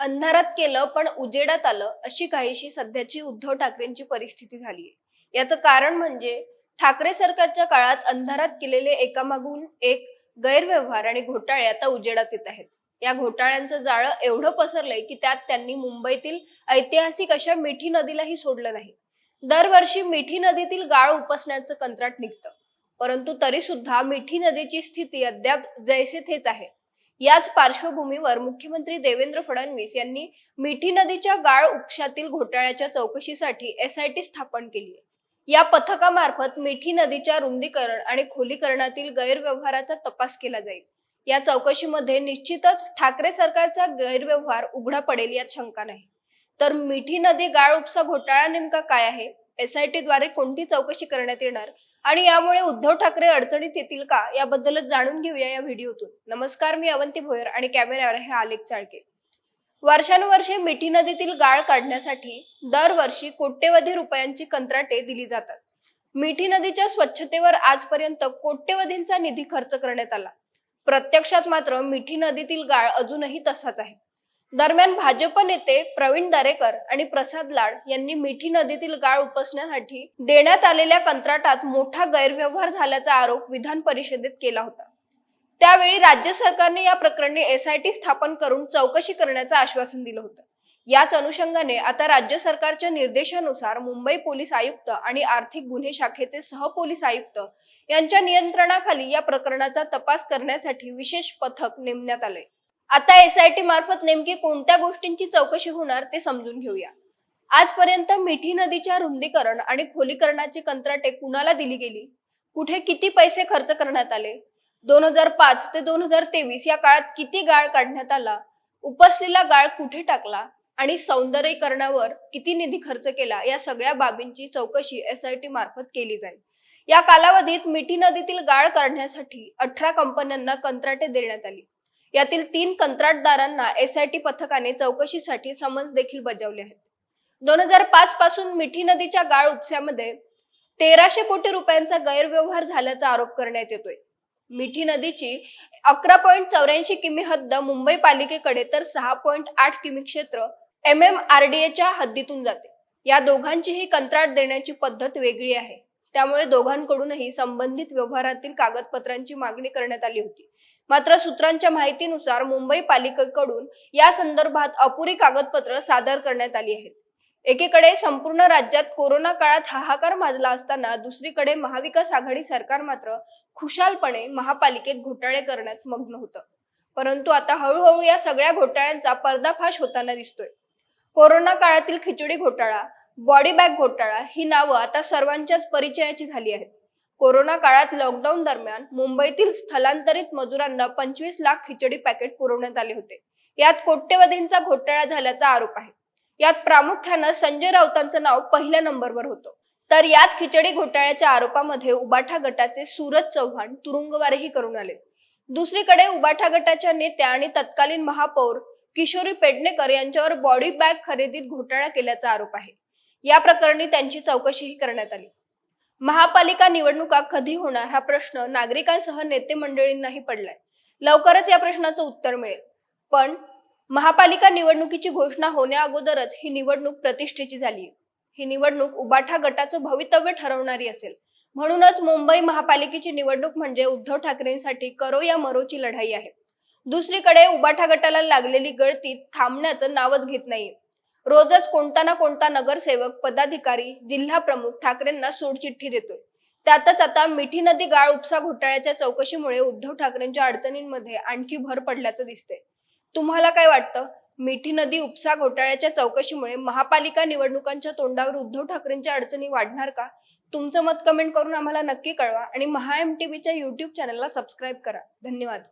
अंधारात केलं पण उजेडात आलं अशी काहीशी सध्याची उद्धव ठाकरेंची परिस्थिती झालीय. याचं कारण म्हणजे ठाकरे सरकारच्या काळात अंधारात केलेले एकामागून एक गैरव्यवहार आणि घोटाळे आता उजेडात येत आहेत. या घोटाळ्यांचं जाळं एवढं पसरलंय की त्यात त्यांनी मुंबईतील ऐतिहासिक अशा मिठी नदीलाही सोडलं नाही. दरवर्षी मिठी नदीतील गाळ उपसण्याचं कंत्राट निघतं. परंतु तरी सुद्धा मिठी नदीची स्थिती अद्याप जैसे थेच आहे. याच पार्श्वभूमीवर मुख्यमंत्री देवेंद्र फडणवीस यांनी मिठी नदीच्या गाळ उपशातील घोटाळ्याच्या चौकशीसाठी एसआयटी स्थापन केली या पथकामार्फत मिठी नदीच्या रुंदीकरण आणि खोलीकरणातील गैरव्यवहाराचा तपास केला जाईल. या चौकशीमध्ये निश्चितच ठाकरे सरकारचा गैरव्यवहार उघडा पडेल यात शंका नाही. तर मिठी नदी गाळ उपसा घोटाळा नेमका काय आहे? एसआयटी द्वारे कोणती चौकशी करण्यात येणार? आणि यामुळे उद्धव ठाकरे अडचणीत येतील का? याबद्दलच जाणून घेऊया या व्हिडिओतून. नमस्कार मी अवंती भोयर आणि कॅमेऱ्यावर आहे आलेख चाळके. वर्षानुवर्षे मिठी नदीतील गाळ काढण्यासाठी दरवर्षी कोट्यवधी रुपयांची कंत्राटे दिली जातात. मिठी नदीच्या स्वच्छतेवर आजपर्यंत कोट्यवधींचा निधी खर्च करण्यात आला. प्रत्यक्षात मात्र मिठी नदीतील गाळ अजूनही तसाच आहे. दरम्यान भाजप नेते प्रवीण दरेकर आणि प्रसाद लाड यांनी मिठी नदीतील गाळ उपसण्यासाठी देण्यात आलेल्या कंत्राटात मोठा गैरव्यवहार झाल्याचा आरोप विधान परिषदेत केला होता. त्यावेळी राज्य सरकारने या प्रकरणी एसआयटी स्थापन करून चौकशी करण्याचं आश्वासन दिलं होतं. याच अनुषंगाने आता राज्य सरकारच्या निर्देशानुसार मुंबई पोलीस आयुक्त आणि आर्थिक गुन्हे शाखेचे सहपोलीस आयुक्त यांच्या नियंत्रणाखाली या प्रकरणाचा तपास करण्यासाठी विशेष पथक नेमण्यात आले आता एसआयटी मार्फत नेमकी कोणत्या गोष्टींची चौकशी होणार ते समजून घेऊया. आजपर्यंत मिठी नदीच्या रुंदीकरण आणि खोलीकरणाची कंत्राटे कुणाला दिली गेली? कुठे किती पैसे खर्च करण्यात आले? दोन हजार पाच ते दोन हजार तेवीस या काळात किती गाळ काढण्यात आला? उपसलेला गाळ कुठे टाकला? आणि सौंदर्यीकरणावर किती निधी खर्च केला? या सगळ्या बाबींची चौकशी एसआयटी मार्फत केली जाईल. या कालावधीत मिठी नदीतील गाळ काढण्यासाठी अठरा कंपन्यांना कंत्राटे देण्यात आली. यातील तीन कंत्राटदारांना एसआयटी पथकाने चौकशीसाठी समन्स देखील बजावले आहेत. दोन हजार पाच पासून मिठी नदीच्या गाळ उपस्यामध्ये तेराशे कोटी रुपयांचा गैरव्यवहार झाल्याचा आरोप करण्यात येतोय. मिठी नदीची अकरा पॉईंट चौऱ्याऐंशी किमी हद्द मुंबई पालिकेकडे तर सहा पॉईंट आठ किमी क्षेत्र एम एम आर डी एच्या हद्दीतून जाते. या दोघांचीही कंत्राट देण्याची पद्धत वेगळी आहे. त्यामुळे दोघांकडूनही संबंधित व्यवहारातील कागदपत्रांची मागणी करण्यात आली होती. मात्र सूत्रांच्या माहितीनुसार मुंबई पालिकेकडून या संदर्भात अपुरी कागदपत्र सादर करण्यात आली आहेत. एकीकडे संपूर्ण राज्यात कोरोना काळात हाहाकार माजला असताना दुसरीकडे महाविकास आघाडी सरकार मात्र खुशालपणे महापालिकेत घोटाळे करण्यात मग्न होतं. परंतु आता हळूहळू या सगळ्या घोटाळ्यांचा पर्दाफाश होताना दिसतोय. कोरोना काळातील खिचडी घोटाळा बॉडी बॅग घोटाळा ही नावं आता सर्वांच्याच परिचयाची झाली आहेत. कोरोना काळात लॉकडाऊन दरम्यान मुंबईतील स्थलांतरित मजुरांना पंचवीस लाख खिचडी पॅकेट पुरवण्यात आले होते. यात कोट्यवधींचा घोटाळा झाल्याचा आरोप आहे. यात प्रामुख्यानं संजय राऊतांचं नाव पहिल्या नंबरवर होतं. तर याच खिचडी घोटाळ्याच्या आरोपामध्ये उबाठा गटाचे सूरज चव्हाण तुरुंगवारही करून आले. दुसरीकडे उबाठा गटाच्या नेत्या आणि तत्कालीन महापौर किशोरी पेडणेकर यांच्यावर बॉडी बॅग खरेदीत घोटाळा केल्याचा आरोप आहे. या प्रकरणी त्यांची चौकशीही करण्यात आली. महापालिका निवडणुका कधी होणार हा प्रश्न नागरिकांसह नेते मंडळींनाही पडलाय. लवकरच या प्रश्नाचं उत्तर मिळेल. पण महापालिका निवडणुकीची घोषणा होण्या अगोदरच ही निवडणूक प्रतिष्ठेची झाली ही निवडणूक उबाठा गटाचं भवितव्य ठरवणारी असेल. म्हणूनच मुंबई महापालिकेची निवडणूक म्हणजे उद्धव ठाकरेंसाठी करो या मरोची लढाई आहे. दुसरीकडे उबाठा गटाला लागलेली गळती थांबण्याचं नावच घेत नाहीये. रोजच कोणता ना कोणता नगरसेवक पदाधिकारी जिल्हा प्रमुख ठाकरेंना सोडचिठ्ठी देतोय. त्यातच आता मिठी नदी गाळ उपसा घोटाळ्याच्या चौकशीमुळे उद्धव ठाकरेंच्या अडचणींमध्ये आणखी भर पडल्याचं दिसतंय. तुम्हाला काय वाटतं? मिठी नदी उपसा घोटाळ्याच्या चौकशीमुळे महापालिका निवडणुकांच्या तोंडावर उद्धव ठाकरेंच्या अडचणी वाढणार का? तुमचं मत कमेंट करून आम्हाला नक्की कळवा आणि महा एम टीव्हीच्या युट्यूब चॅनलला सबस्क्राईब करा. धन्यवाद.